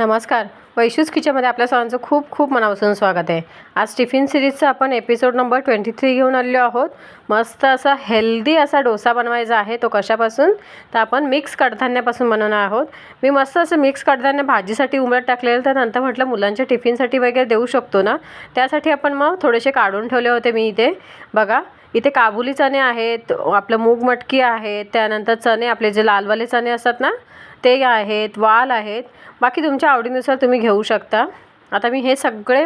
नमस्कार. वैशूज किचनमध्ये आपल्या सर्वांचं खूप खूप मनापासून स्वागत आहे. आज टिफिन सिरीजचा आपण एपिसोड नंबर ट्वेंटी थ्री घेऊन आलेलो आहोत. मस्त असा हेल्दी असा डोसा बनवायचा आहे तो कशापासून? तर आपण मिक्स कडधान्यापासून बनवणार आहोत. मी मस्त असं मिक्स कडधान्य भाजीसाठी उमरट टाकलेलं तर नंतर म्हटलं मुलांच्या टिफिनसाठी वगैरे देऊ शकतो ना? त्यासाठी आपण मग थोडेसे काढून ठेवले होते मी इथे. बघा इथे काबुली चणे आहेत आपलं मूग मटकी आहे त्यानंतर चणे आपले जे लालवाले चणे असतात ना ते आहेत वाल आहेत. बाकी तुमच्या आवडीनुसार तुम्ही घेऊ शकता. आता मी हे सगळे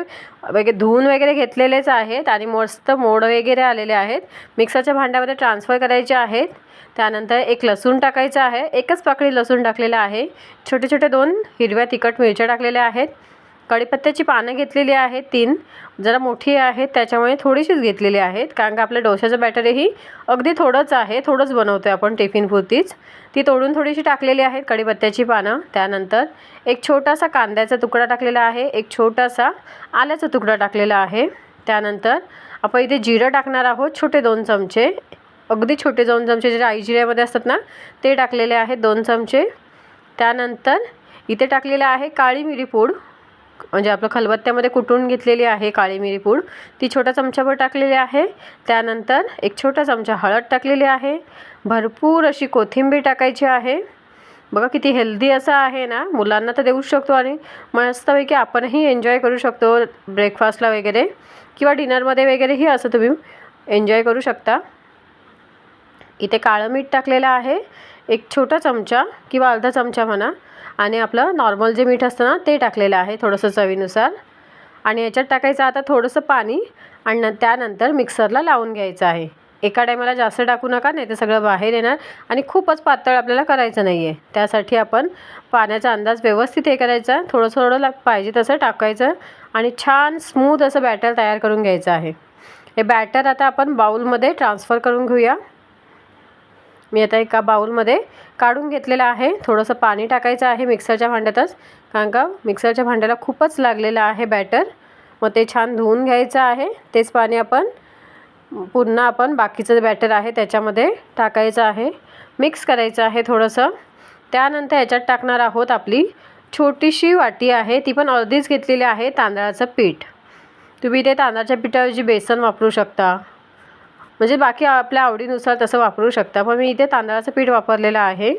वगैरे धुवून वगैरे घेतलेलेच आहेत आणि मस्त मोड वगैरे आलेले आहेत. मिक्सरच्या भांड्यामध्ये ट्रान्सफर करायचे आहेत. त्यानंतर एक लसूण टाकायचं आहे. एकच पाकळी लसूण टाकलेलं आहे. छोटे छोटे दोन हिरव्या तिखट मिरच्या टाकलेल्या आहेत. कढीपत्त्याची पानं घेतलेली आहेत तीन. जरा मोठी आहेत त्याच्यामुळे थोडीशीच घेतलेली आहेत कारण का आपल्या डोशाचं बॅटरही अगदी थोडंच आहे थोडंच बनवतो आहे आपण टिफिनपुरतीच ती तोडून थोडीशी टाकलेली आहेत कढीपत्त्याची पानं. त्यानंतर एक छोटासा कांद्याचा तुकडा टाकलेला आहे एक छोटासा आल्याचा तुकडा टाकलेला आहे. त्यानंतर आपण इथे जिरं टाकणार आहोत छोटे दोन चमचे. अगदी छोटे दोन चमचे जे आई जिऱ्यामध्ये असतात ना ते टाकलेले आहेत दोन चमचे. त्यानंतर इथे टाकलेलं आहे काळी मिरी पूड. म्हणजे आपलं खलबत्त्यामध्ये कुटून घेतलेली आहे काळी मिरी पूड. ती छोट्या चमच्याभर टाकलेली आहे. त्यानंतर एक छोटा चमचा हळद टाकलेली आहे. भरपूर अशी कोथिंबीर टाकायची आहे. बघा किती हेल्दी असं आहे ना. मुलांना तर देऊच शकतो आणि मस्तपैकी आपणही एन्जॉय करू शकतो ब्रेकफास्टला वगैरे किंवा डिनरमध्ये वगैरेही असं तुम्ही एन्जॉय करू शकता. इथे काळं मीठ टाकलेलं आहे. एक छोटा चमचा किंवा अर्धा चमचा म्हणा. आणि आपलं नॉर्मल जे मीठ असतं ना ते टाकलेलं आहे थोडंसं चवीनुसार. आणि याच्यात टाकायचं आता थोडंसं पाणी आणि न त्यानंतर मिक्सरला लावून घ्यायचं आहे. एका टायमाला जास्त टाकू नका नाही ते सगळं बाहेर येणार आणि खूपच पातळ आपल्याला करायचं नाही आहे त्यासाठी आपण पाण्याचा अंदाज व्यवस्थित हे करायचा थोडं थोडं लाग पाहिजे तसं टाकायचं आणि छान स्मूथ असं बॅटर तयार करून घ्यायचं आहे. हे बॅटर आता आपण बाऊलमध्ये ट्रान्सफर करून घेऊया. मी आता एका बाऊलमध्ये काढून घेतलेलं आहे. थोडंसं पाणी टाकायचं आहे मिक्सरच्या भांड्यातच. कारण का मिक्सरच्या भांड्याला खूपच लागलेलं आहे बॅटर. मग ते छान धुवून घ्यायचं आहे. तेच पाणी आपण पुन्हा आपण बाकीचं बॅटर आहे त्याच्यामध्ये टाकायचं आहे. मिक्स करायचं आहे थोडंसं. त्यानंतर याच्यात टाकणार आहोत आपली छोटीशी वाटी आहे. ती पण अर्धीच घेतलेली आहे तांदळाचं पीठ. तुम्ही ते तांदळाच्या पिठाऐवजी बेसन वापरू शकता. म्हणजे बाकी आपल्या आवडीनुसार तसं वापरू शकता. पण मी इथे तांदळाचं पीठ वापरलेलं आहे.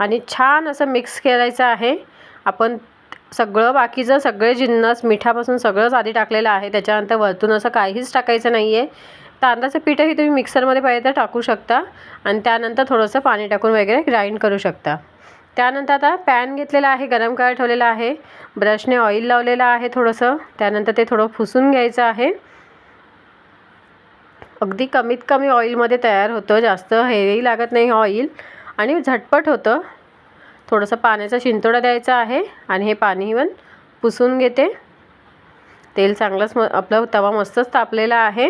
आणि छान असं मिक्स करायचं आहे. आपण सगळं बाकीचं सगळे जिन्नस मिठापासून सगळंच आधी टाकलेलं आहे. त्याच्यानंतर वरतून असं काहीच टाकायचं नाही आहे तांदळाचं पीठही तुम्ही मिक्सरमध्ये पाहिजे तर टाकू शकता. आणि त्यानंतर थोडंसं पाणी टाकून वगैरे ग्राइंड करू शकता. त्यानंतर आता पॅन घेतलेला आहे गरम करायला ठेवलेला आहे. ब्रशने ऑइल लावलेलं आहे थोडंसं. त्यानंतर ते थोडं फुसून घ्यायचं आहे. अगदी कमीत कमी ऑइलमध्ये तयार होतं. जास्त हेही लागत नाही ऑइल आणि झटपट होतं. थोडंसं पाण्याचा शिंतोडा द्यायचा आहे. आणि हे पाणी पण पुसून घेते. तेल चांगलंच म आपलं तवा मस्तच तापलेला आहे.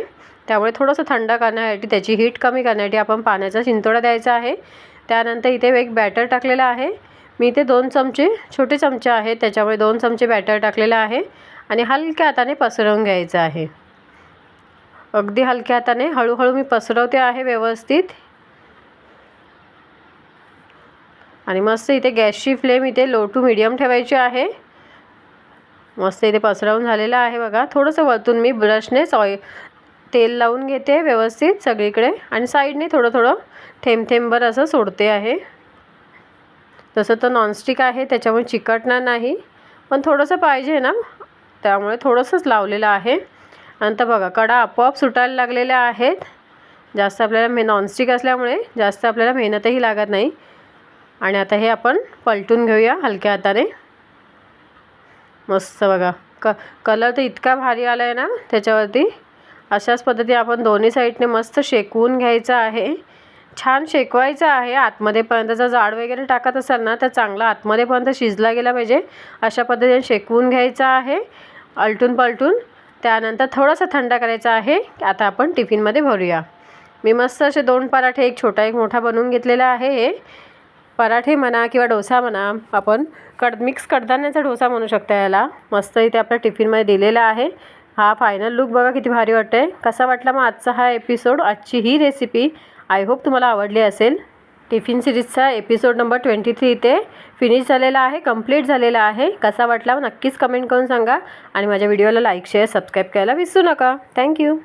त्यामुळे थोडंसं थंड करण्यासाठी त्याची हीट कमी करण्यासाठी आपण पाण्याचा शिंतोडा द्यायचा आहे. त्यानंतर इथे एक बॅटर टाकलेलं आहे. मी इथे दोन चमचे छोटे चमचे आहेत. त्याच्यामुळे दोन चमचे बॅटर टाकलेलं आहे. आणि हलक्या हाताने पसरवून घ्यायचं आहे. अगदी हलक्या हाताने. हळूहळू मी पसरवते आहे व्यवस्थित. आणि मस्त इथे गॅसची फ्लेम इथे लो टू मिडियम ठेवायची आहे. मस्त इथे पसरवून झालेलं आहे बघा. थोडंसं वरतून मी ब्रशनेच ऑइल तेल लावून घेते व्यवस्थित सगळीकडे. आणि साईडने थोडं थोडं थेंब थेंबभर असं सोडते आहे. तसं तर नॉनस्टिक आहे त्याच्यामुळे चिकटणार नाही. पण थोडंसं पाहिजे ना त्यामुळे थोडंसंच लावलेलं आहे. नंतर बघा कडा आपोआप सुटायला लागलेल्या आहेत. जास्त आपल्याला मे नॉनस्टिक असल्यामुळे जास्त आपल्याला मेहनतही लागत नाही. आणि आता हे आपण पलटून घेऊया हलक्या हाताने. मस्त बघा क कलर तर इतका भारी आला आहे ना त्याच्यावरती. अशाच पद्धतीने आपण दोन्ही साईडने मस्त शेकवून घ्यायचं आहे. छान शेकवायचं आहे. आतमध्येपर्यंत जर जाड वगैरे टाकत असाल ना तर चांगला आतमध्येपर्यंत शिजला गेला पाहिजे. अशा पद्धतीने शेकवून घ्यायचं आहे. अलटून पलटून त्यानंतर थोडंसं थंड करायचं आहे. आता आपण टिफिनमध्ये भरूया. मी मस्त असे दोन पराठे एक छोटा एक मोठा बनवून घेतलेला आहे. हे पराठे म्हणा किंवा डोसा म्हणा आपण कड मिक्स कडधान्याचा डोसा म्हणू शकता याला. मस्त इथे आपल्या टिफिनमध्ये दिलेला आहे. हा फायनल लुक बघा किती भारी वाटतं आहे कसा वाटला मग आजचा हा एपिसोड आजची ही रेसिपी आय होप तुम्हाला आवडली असेल. टिफिन सिरीजचा एपिसोड नंबर ट्वेंटी थ्री इथे फिनिश झालेला आहे कंप्लीट झालेला आहे. कसा वाटला हो नक्कीच कमेंट करून सांगा. आणि माझ्या व्हिडिओला लाईक शेअर सबस्क्राईब करायला विसरू नका. थँक्यू